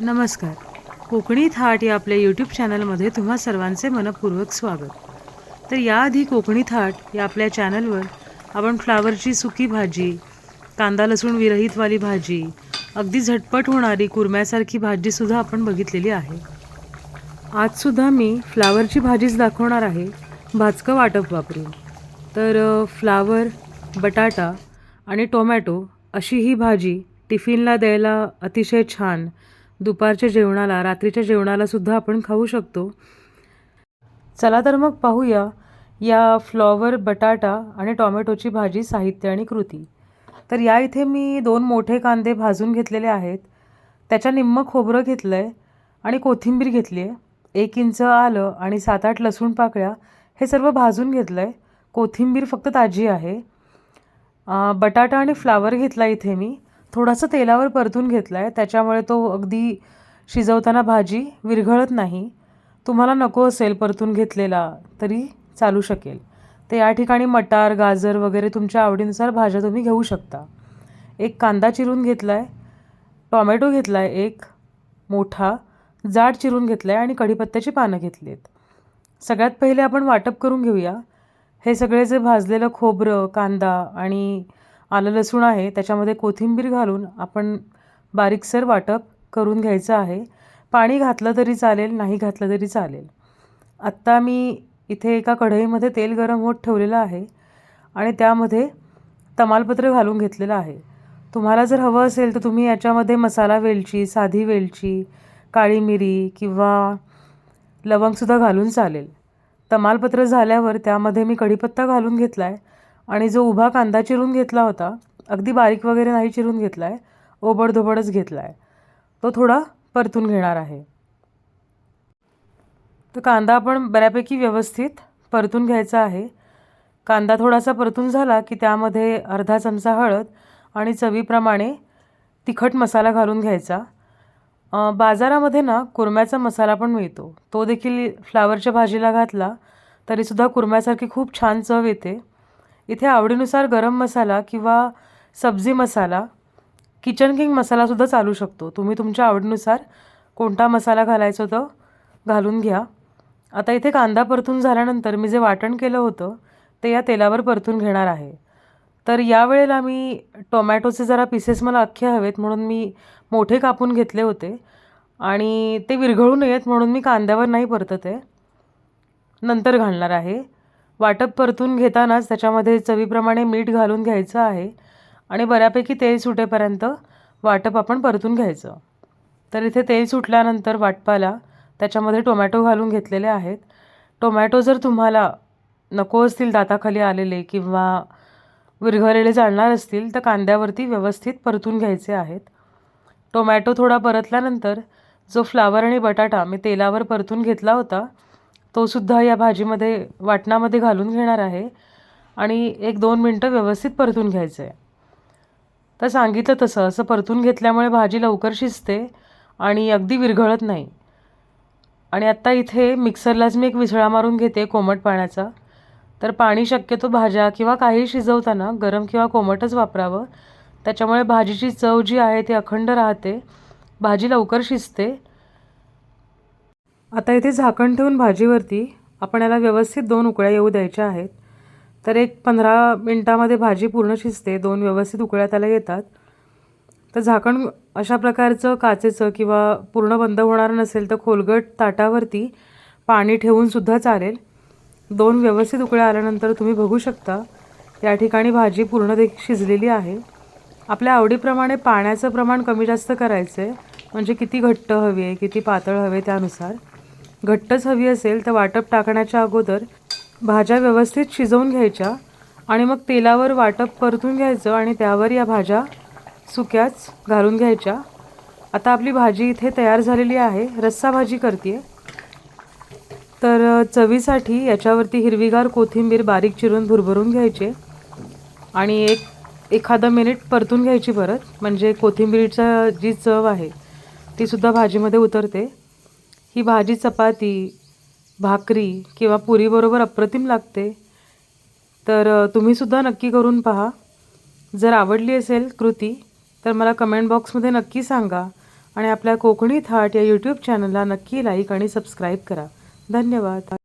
नमस्कार. कोकणी थाट या आपल्या यूट्यूब चॅनलमध्ये तुम्हा सर्वांचे मनपूर्वक स्वागत. तर याआधी कोकणी थाट या आपल्या चॅनलवर आपण फ्लावरची सुकी भाजी कांदा लसूण विरहितवाली भाजी अगदी झटपट होणारी कुरम्यासारखी भाजीसुद्धा आपण बघितलेली आहे. आजसुद्धा मी फ्लावरची भाजीच दाखवणार आहे भाजकं वाटप वापरून. तर फ्लावर बटाटा आणि टोमॅटो अशी ही भाजी टिफिनला द्यायला अतिशय छान दुपारच्या जेवणाला रात्रीच्या जेवणालासुद्धा आपण खाऊ शकतो. चला तर मग पाहूया या फ्लॉवर बटाटा आणि टॉमॅटोची भाजी साहित्य आणि कृती. तर या इथे मी दोन मोठे कांदे भाजून घेतलेले आहेत. त्याच्या निम्म खोबरं घेतलं आहे आणि कोथिंबीर घेतली आहे एक इंच आलं आणि सात आठ लसूण पाकळ्या हे सर्व भाजून घेतलं आहे कोथिंबीर फक्त ताजी आहे. बटाटा आणि फ्लावर घेतला इथे मी. थोडासा तेलावर परतून घेतला आहे त्याच्यामुळे तो अगदी शिजवताना भाजी विरघळत नाही. तुम्हाला नको असेल परतून घेतलेला तरी चालू शकेल. तर या ठिकाणी मटार गाजर वगैरे तुमच्या आवडीनुसार भाज्या तुम्ही घेऊ शकता. एक कांदा चिरून घेतला आहे टॉमॅटो घेतला आहे एक मोठा जाड चिरून घेतला आहे आणि कढीपत्त्याची पानं घेतली आहेत सगळ्यात पहिले आपण वाटप करून घेऊया. हे सगळे जे भाजलेलं खोबरं कांदा आणि आलं लसूण आहे त्याच्यामध्ये कोथिंबीर घालून आपण बारीकसर वाटप करून घ्यायचं आहे. पाणी घातलं तरी चालेल नाही घातलं तरी चालेल. आत्ता मी इथे एका कढईमध्ये तेल गरम होत ठेवलेलं आहे आणि त्यामध्ये तमालपत्र घालून घेतलेलं आहे. तुम्हाला जर हवं असेल तर तुम्ही याच्यामध्ये मसाला वेलची साधी वेलची काळी मिरी किंवा लवंगसुद्धा घालून चालेल. तमालपत्र झाल्यावर त्यामध्ये मी कढीपत्ता घालून घेतला आहे आणि जो उभा कांदा चिरून घेतला होता अगदी बारीक वगैरे नाही चिरून घेतला आहे ओबडधोबडच घेतला आहे तो थोडा परतून घेणार आहे. तर कांदा आपण बऱ्यापैकी व्यवस्थित परतून घ्यायचा आहे. कांदा थोडासा परतून झाला की त्यामध्ये अर्धा चमचा हळद आणि चवीप्रमाणे तिखट मसाला घालून घ्यायचा. बाजारामध्ये ना कुरम्याचा मसाला पण मिळतो. तो देखील फ्लावरच्या भाजीला घातला तरीसुद्धा कुरम्यासारखी खूप छान चव येते. इथे आवडीनुसार गरम मसाला किंवा सब्जी मसाला किचन किंग मसालासुद्धा चालू शकतो. तुम्ही तुमच्या आवडीनुसार कोणता मसाला घालायचा तो घालून घ्या. आता इथे कांदा परतून झाल्यानंतर मी जे वाटण केलं होतं ते या तेलावर परतून घेणार आहे. तर यावेळेला मी टोमॅटोचे जरा पीसेस मला अख्खे हवेत म्हणून मी मोठे कापून घेतले होते आणि ते विरघळू नयेत म्हणून मी कांद्यावर नाही परतत आहे. नंतर घालणार आहे. वाटप परतून घेतानाच त्याच्यामध्ये चवीप्रमाणे मीठ घालून घ्यायचं आहे आणि बऱ्यापैकी तेल सुटेपर्यंत वाटप आपण परतून घ्यायचं. तर इथे तेल सुटल्यानंतर वाटपाला त्याच्यामध्ये टोमॅटो घालून घेतलेले आहेत. टोमॅटो जर तुम्हाला नको असतील दाताखाली आलेले किंवा विरघळलेले जाळणार असतील तर कांद्यावरती व्यवस्थित परतून घ्यायचे आहेत. टोमॅटो थोडा परतल्यानंतर जो फ्लावर आणि बटाटा मी तेलावर परतून घेतला होता तो सुद्धा या भाजीमध्ये वाटणामध्ये घालून घेणार आहे. आणि एक दोन मिनटं व्यवस्थित परतून घ्यायचं आहे तर सांगितलं तसं असं परतून घेतल्यामुळे भाजी लवकर शिजते आणि अगदी विरघळत नाही. आणि आत्ता इथे मिक्सरलाच मी एक विसळा मारून घेते कोमट पाण्याचा. तर पाणी शक्यतो भाज्या किंवा काही शिजवताना गरम किंवा कोमटच वापरावं. त्याच्यामुळे भाजीची चव जी आहे ती अखंड राहते. भाजी लवकर शिजते आता इथे झाकण ठेवून भाजीवरती आपण याला व्यवस्थित दोन उकळ्या येऊ द्यायच्या आहेत. तर एक पंधरा मिनटामध्ये भाजी पूर्ण शिजते दोन व्यवस्थित उकळ्या त्याला येतात. तर झाकण अशा प्रकारचं काचेचं किंवा पूर्ण बंद होणार नसेल तर खोलगट ताटावरती पाणी ठेवूनसुद्धा चालेल. दोन व्यवस्थित उकळ्या आल्यानंतर तुम्ही बघू शकता या ठिकाणी भाजी पूर्ण दे शिजलेली आहे. आपल्या आवडीप्रमाणे पाण्याचं प्रमाण कमी जास्त करायचं आहे म्हणजे किती घट्ट हवी आहे किती पातळ हवे त्यानुसार. घट्टच हवी असेल तर वाटप टाकण्याच्या अगोदर भाज्या व्यवस्थित शिजवून घ्यायच्या आणि मग तेलावर वाटप परतून घ्यायचं आणि त्यावर या भाज्या सुक्याच घालून घ्यायच्या. आता आपली भाजी इथे तयार झालेली आहे. रस्सा भाजी करते तर चवीसाठी याच्यावरती हिरवीगार कोथिंबीर बारीक चिरून भुरभरून घ्यायचे आणि एक एखादं मिनिट परतून घ्यायची परत. म्हणजे कोथिंबीरचा जी चव आहे तीसुद्धा भाजीमध्ये उतरते. ही भाजी चपाती भाकरी किंवा पुरीबरोबर अप्रतिम लागते. तर तुम्हीसुद्धा नक्की करून पहा. जर आवडली असेल कृती तर मला कमेंट बॉक्समध्ये नक्की सांगा आणि आपल्या कोकणी थाट या यूट्यूब चॅनलला नक्की लाईक आणि सबस्क्राईब करा. धन्यवाद.